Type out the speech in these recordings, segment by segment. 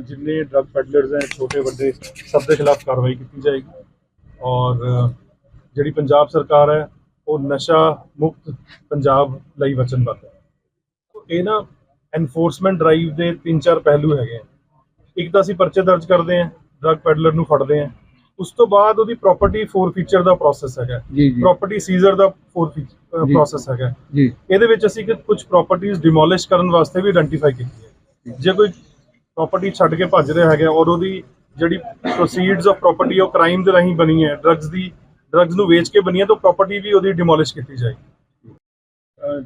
ਜਿੰਨੇ drug peddlers ਹੈ ਛੋਟੇ ਵੱਡੇ ਸਭ ਦੇ ਖਿਲਾਫ ਕਾਰਵਾਈ ਕੀਤੀ ਜਾਏਗੀ। ਔਰ ਜਿਹੜੀ ਪੰਜਾਬ ਸਰਕਾਰ ਹੈ ਉਹ ਨਸ਼ਾ ਮੁਕਤ ਪੰਜਾਬ ਲਈ ਵਚਨਬੱਧ ਹੈ। ਇਹ ਨਾ ਐਨਫੋਰਸਮੈਂਟ ਡਰਾਈਵ ਦੇ ਤਿੰਨ ਚਾਰ ਪਹਿਲੂ ਹੈਗੇ ਆ। ਇੱਕ ਤਾਂ ਅਸੀਂ ਪਰਚੇ ਦਰਜ ਕਰਦੇ ਹਾਂ ਡਰੱਗ ਪੈਡਲਰ ਨੂੰ ਫੜਦੇ ਹਾਂ। ਉਸ ਤੋਂ ਬਾਅਦ ਉਹਦੀ ਪ੍ਰਾਪਰਟੀ ਫੋਰ ਫੀਚਰ ਦਾ ਪ੍ਰੋਸੈਸ ਹੈਗਾ। ਪ੍ਰਾਪਰਟੀ ਸੀਜ਼ਰ ਦਾ ਫੋਰ ਜੀ। ਪ੍ਰੋਸੈਸ ਹੈਗਾ। ਇਹਦੇ ਵਿੱਚ ਅਸੀਂ ਕੁਝ ਪ੍ਰਾਪਰਟੀਆਂ ਡਿਮੋਲਿਸ਼ ਕਰਨ ਵਾਸਤੇ ਵੀ ਆਇਡੈਂਟੀਫਾਈ ਕੀਤੀ ਹੈ। ਜੇ ਕੋਈ ਪ੍ਰਾਪਰਟੀ ਛੱਡ ਕੇ ਭੱਜ ਰਿਹਾ ਹੈਗਾ ਔਰ ਉਹਦੀ ਜਿਹੜੀ ਪ੍ਰੋਸੀਡਸ ਆਫ ਪ੍ਰਾਪਰਟੀ ਉਹ ਕ੍ਰਾਈਮ ਦੇ ਰਾਹੀਂ ਬਣੀ ਹੈ। ਡਰੱਗਸ ਦੀ ਡਰੱਗਸ ਨੂੰ ਵੇਚ ਕੇ ਬਣੀ ਹੈ, ਤਾਂ ਪ੍ਰਾਪਰਟੀ ਵੀ ਉਹਦੀ ਡਿਮੋਲਿਸ਼ ਕੀਤੀ ਜਾਏਗੀ।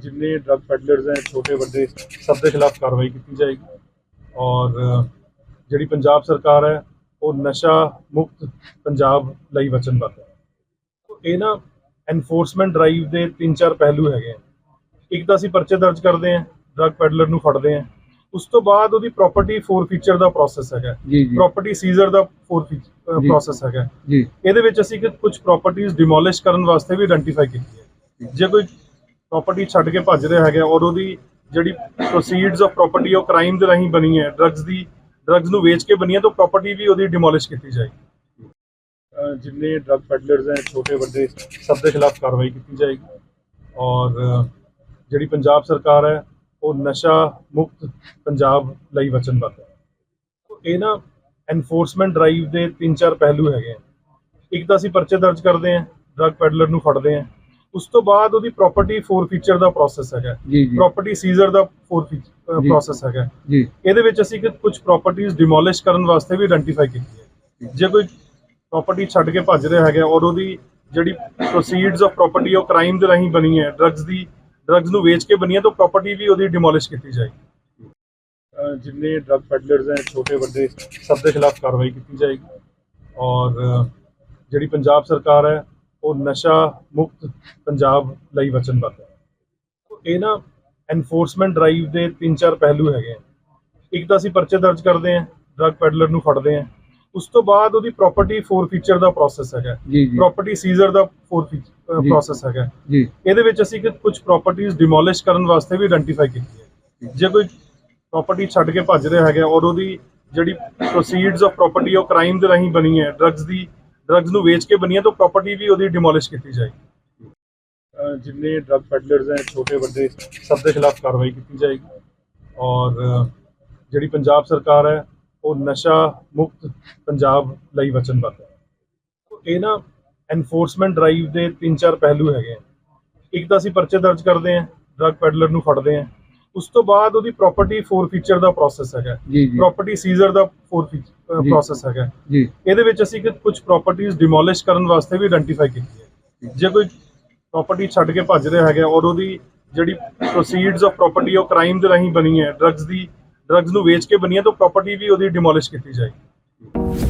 ਜਿੰਨੇ ਡਰੱਗ ਪੈਡਲਰਸ ਹੈ, ਛੋਟੇ, ਵੱਡੇ, ਸਭ ਦੇ ਖਿਲਾਫ ਕਾਰਵਾਈ ਕੀਤੀ ਜਾਏਗੀ। ਔਰ ਜਿਹੜੀ ਪੰਜਾਬ ਸਰਕਾਰ ਹੈ, ਉਹ ਨਸ਼ਾ ਮੁਕਤ ਪੰਜਾਬ ਲਈ ਵਚਨਬੱਧ ਹੈ। ਇਹ ਨਾ ਐਨਫੋਰਸਮੈਂਟ ਡਰਾਈਵ ਦੇ ਤਿੰਨ ਚਾਰ ਪਹਿਲੂ ਹੈਗੇ ਆ ਇੱਕ ਤਾਂ ਅਸੀਂ ਪਰਚੇ ਦਰਜ ਕਰਦੇ ਹਾਂ ਡਰੱਗ ਪੈਡਲਰ ਨੂੰ ਫੜਦੇ ਹਾਂ। ਉਸ ਤੋਂ ਬਾਅਦ ਉਹਦੀ ਪ੍ਰਾਪਰਟੀ ਫੋਰ ਫੀਚਰ ਦਾ ਪ੍ਰੋਸੈਸ ਹੈਗਾ। ਪ੍ਰਾਪਰਟੀ ਸੀਜ਼ਰ ਦਾ ਫੋਰ ਜੀ। ਪ੍ਰੋਸੈਸ ਹੈਗਾ। ਜੀ। ਇਹਦੇ ਵਿੱਚ ਅਸੀਂ ਕੁਝ ਪ੍ਰਾਪਰਟੀਆਂ ਡਿਮੋਲਿਸ਼ ਕਰਨ ਵਾਸਤੇ ਵੀ ਆਇਡੈਂਟੀਫਾਈ ਕੀਤੀ ਹੈ। ਜੇ ਕੋਈ ਪ੍ਰਾਪਰਟੀ ਛੱਡ ਕੇ ਭੱਜ ਰਿਹਾ ਹੈਗਾ ਔਰ ਉਹਦੀ ਜਿਹੜੀ ਪ੍ਰੋਸੀਡਸ ਆਫ ਪ੍ਰਾਪਰਟੀ ਉਹ ਕ੍ਰਾਈਮ ਦੇ ਰਾਹੀਂ ਬਣੀ ਹੈ ਡਰੱਗਸ ਦੀ ਡਰੱਗਸ ਨੂੰ ਵੇਚ ਕੇ ਬਣੀ ਹੈ ਤਾਂ ਪ੍ਰਾਪਰਟੀ ਵੀ ਉਹਦੀ ਡਿਮੋਲਿਸ਼ ਕੀਤੀ ਜਾਏਗੀ। ਜਿੰਨੇ ਡਰੱਗ ਪੈਡਲਰਸ ਹੈ ਛੋਟੇ ਵੱਡੇ ਸਭ ਦੇ ਖਿਲਾਫ ਕਾਰਵਾਈ ਕੀਤੀ ਜਾਏਗੀ। ਔਰ ਜਿਹੜੀ ਪੰਜਾਬ ਸਰਕਾਰ ਹੈ ਉਹ ਨਸ਼ਾ ਮੁਕਤ ਪੰਜਾਬ ਲਈ ਵਚਨਬੱਧ ਹੈ। ਇਹ ਨਾ ਐਨਫੋਰਸਮੈਂਟ ਡਰਾਈਵ ਦੇ ਤਿੰਨ ਚਾਰ ਪਹਿਲੂ ਹੈਗੇ ਆ। ਇੱਕ ਤਾਂ ਅਸੀਂ ਪਰਚੇ ਦਰਜ ਕਰਦੇ ਹਾਂ ਡਰੱਗ ਪੈਡਲਰ ਨੂੰ ਫੜਦੇ ਹਾਂ। ਉਸ ਤੋਂ ਬਾਅਦ ਉਹਦੀ ਪ੍ਰਾਪਰਟੀ ਫੋਰ ਫੀਚਰ ਦਾ ਪ੍ਰੋਸੈਸ ਹੈਗਾ। ਪ੍ਰਾਪਰਟੀ ਸੀਜ਼ਰ ਦਾ ਫੋਰ ਜੀ। ਪ੍ਰੋਸੈਸ ਹੈਗਾ। ਜੀ। ਇਹਦੇ ਵਿੱਚ ਅਸੀਂ ਕੁਝ ਪ੍ਰਾਪਰਟੀਆਂ ਡਿਮੋਲਿਸ਼ ਕਰਨ ਵਾਸਤੇ ਵੀ ਆਇਡੈਂਟੀਫਾਈ ਕੀਤੀ ਹੈ। ਜੇ ਕੋਈ ਪ੍ਰਾਪਰਟੀ ਛੱਡ ਕੇ ਭੱਜ ਰਿਹਾ ਹੈਗਾ ਔਰ ਉਹਦੀ ਜਿਹੜੀ ਪ੍ਰੋਸੀਡਸ ਆਫ ਪ੍ਰਾਪਰਟੀ ਉਹ ਕ੍ਰਾਈਮ ਦੇ ਰਾਹੀਂ ਬਣੀ ਹੈ ਡਰੱਗਸ ਦੀ ਡਰੱਗਸ ਨੂੰ ਵੇਚ ਕੇ ਬਣੀ ਹੈ ਤਾਂ ਪ੍ਰਾਪਰਟੀ ਵੀ ਉਹਦੀ ਡਿਮੋਲਿਸ਼ ਕੀਤੀ ਜਾਏਗੀ। ਜਿੰਨੇ ਡਰੱਗ ਪੈਡਲਰਸ ਹੈ ਛੋਟੇ ਵੱਡੇ ਸਭ ਦੇ ਖਿਲਾਫ ਕਾਰਵਾਈ ਕੀਤੀ ਜਾਏਗੀ। ਔਰ ਜਿਹੜੀ ਪੰਜਾਬ ਸਰਕਾਰ ਹੈ ਉਹ ਨਸ਼ਾ ਮੁਕਤ ਪੰਜਾਬ ਲਈ ਵਚਨਬੱਧ ਹੈ। ਇਹ ਨਾ ਐਨਫੋਰਸਮੈਂਟ ਡਰਾਈਵ ਦੇ ਤਿੰਨ ਚਾਰ ਪਹਿਲੂ ਹੈਗੇ ਆ। ਇੱਕ ਤਾਂ ਅਸੀਂ ਪਰਚੇ ਦਰਜ ਕਰਦੇ ਹਾਂ ਡਰੱਗ ਪੈਡਲਰ ਨੂੰ ਫੜਦੇ ਹਾਂ। ਉਸ ਤੋਂ ਬਾਅਦ ਉਹਦੀ ਪ੍ਰਾਪਰਟੀ ਫੋਰ ਫੀਚਰ ਦਾ ਪ੍ਰੋਸੈਸ ਹੈਗਾ। ਜੀ ਜੀ। ਪ੍ਰਾਪਰਟੀ ਸੀਜ਼ਰ ਦਾ ਫੋਰ ਜੀ। ਪ੍ਰੋਸੈਸ ਹੈਗਾ। ਜੀ। ਇਹਦੇ ਵਿੱਚ ਅਸੀਂ ਕੁਝ ਪ੍ਰਾਪਰਟੀਆਂ ਡਿਮੋਲਿਸ਼ ਕਰਨ ਵਾਸਤੇ ਵੀ ਆਇਡੈਂਟੀਫਾਈ ਕੀਤੀ ਹੈ। ਜੇ ਕੋਈ ਪ੍ਰਾਪਰਟੀ ਛੱਡ ਕੇ ਭੱਜ ਰਿਹਾ ਹੈਗਾ ਔਰ ਉਹਦੀ ਜਿਹੜੀ ਪ੍ਰੋਸੀਡਸ ਆਫ ਪ੍ਰਾਪਰਟੀ ਉਹ ਕ੍ਰਾਈਮ ਦੇ ਰਾਹੀਂ ਬਣੀ ਹੈ ਡਰੱਗਸ ਦੀ ਡਰੱਗਸ ਨੂੰ ਵੇਚ ਕੇ ਬਣੀ ਹੈ ਤਾਂ ਪ੍ਰਾਪਰਟੀ ਵੀ ਉਹਦੀ ਡਿਮੋਲਿਸ਼ ਕੀਤੀ ਜਾਏਗੀ। ਜਿੰਨੇ ਡਰੱਗ ਪੈਡਲਰਸ ਹੈ ਛੋਟੇ ਵੱਡੇ ਸਭ ਦੇ ਖਿਲਾਫ ਕਾਰਵਾਈ ਕੀਤੀ ਜਾਏਗੀ। ਔਰ ਜਿਹੜੀ ਪੰਜਾਬ ਸਰਕਾਰ ਹੈ ਉਹ ਨਸ਼ਾ ਮੁਕਤ ਪੰਜਾਬ ਲਈ ਵਚਨਬੱਧ ਹੈ। ਇਹ ਨਾ ਐਨਫੋਰਸਮੈਂਟ ਡਰਾਈਵ ਦੇ ਤਿੰਨ ਚਾਰ ਪਹਿਲੂ ਹੈਗੇ ਆ। ਇੱਕ ਤਾਂ ਅਸੀਂ ਪਰਚੇ ਦਰਜ ਕਰਦੇ ਹਾਂ ਡਰੱਗ ਪੈਡਲਰ ਨੂੰ ਫੜਦੇ ਹਾਂ। ਉਸ ਤੋਂ ਬਾਅਦ ਉਹਦੀ ਪ੍ਰਾਪਰਟੀ ਫੋਰ ਫੀਚਰ ਦਾ ਪ੍ਰੋਸੈਸ ਹੈਗਾ। ਪ੍ਰਾਪਰਟੀ ਸੀਜ਼ਰ ਦਾ ਫੋਰ ਜੀ। ਪ੍ਰੋਸੈਸ ਹੈਗਾ। ਜੀ। ਇਹਦੇ ਵਿੱਚ ਅਸੀਂ ਕੁਝ ਪ੍ਰਾਪਰਟੀਆਂ ਡਿਮੋਲਿਸ਼ ਕਰਨ ਵਾਸਤੇ ਵੀ ਆਇਡੈਂਟੀਫਾਈ ਕੀਤੀ ਹੈ। ਜੇ ਕੋਈ ਪ੍ਰਾਪਰਟੀ ਛੱਡ ਕੇ ਭੱਜ ਰਿਹਾ ਹੈਗਾ ਔਰ ਉਹਦੀ ਜਿਹੜੀ ਪ੍ਰੋਸੀਡਸ ਆਫ ਪ੍ਰਾਪਰਟੀ ਉਹ ਕ੍ਰਾਈਮ ਦੇ ਰਾਹੀਂ ਬਣੀ ਹੈ ਡਰੱਗਸ ਦੀ ਡਰੱਗਸ ਨੂੰ ਵੇਚ ਕੇ ਬਣੀ ਹੈ ਤਾਂ ਪ੍ਰਾਪਰਟੀ ਵੀ ਉਹਦੀ ਡਿਮੋਲਿਸ਼ ਕੀਤੀ ਜਾਏਗੀ।